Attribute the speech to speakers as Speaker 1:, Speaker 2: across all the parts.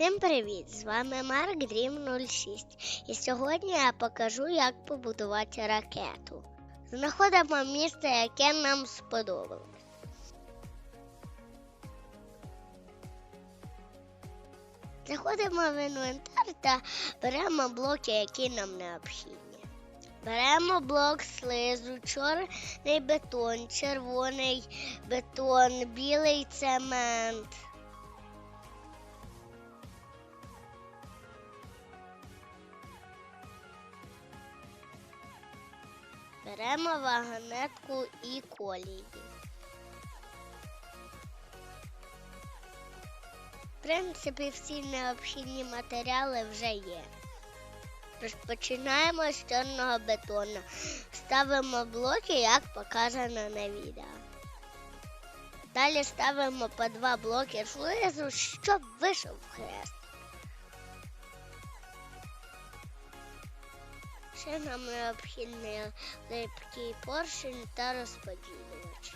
Speaker 1: Всім привіт! З вами Марк Дрім 06 і сьогодні я покажу, як побудувати ракету. Знаходимо місце, яке нам сподобалось. Заходимо в інвентар та беремо блоки, які нам необхідні. Беремо блок слизу, чорний бетон, червоний бетон, білий цемент. Беремо вагонетку і колії. В принципі, всі необхідні матеріали вже є. Розпочинаємо з чорного бетону. Ставимо блоки, як показано на відео. Далі ставимо по два блоки слизу, щоб вийшов хрест. Ще нам необхідний липкий поршень та розподілювач.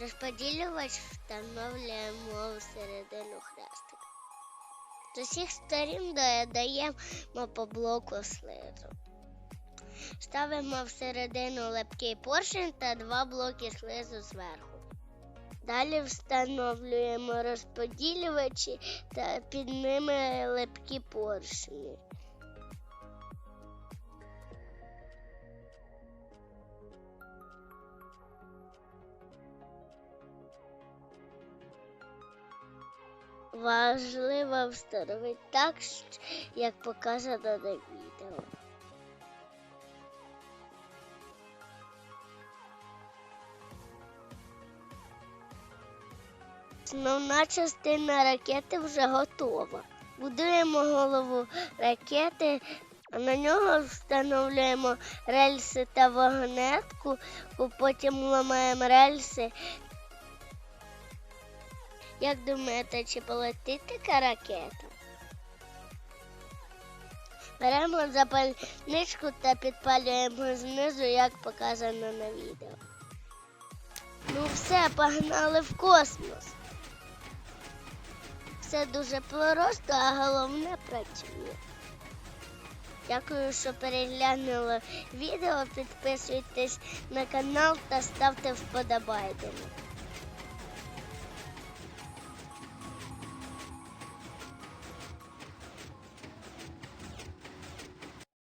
Speaker 1: Розподілювач встановлюємо всередину хрестика. З усіх сторін додаємо по блоку слизу. Ставимо всередину липкий поршень та два блоки слизу зверху. Далі встановлюємо розподілювачі та під ними липкі поршні. Важливо встановити так, як показано на відео. Основна частина ракети вже готова. Будуємо голову ракети, на нього встановлюємо рельси та вагонетку, потім ламаємо рельси. Як думаєте, чи полетить така ракета? Беремо запальничку та підпалюємо знизу, як показано на відео. Ну все, погнали в космос. Все дуже просто, а головне працює. Дякую, що переглянули відео. Підписуйтесь на канал та ставте вподобайки.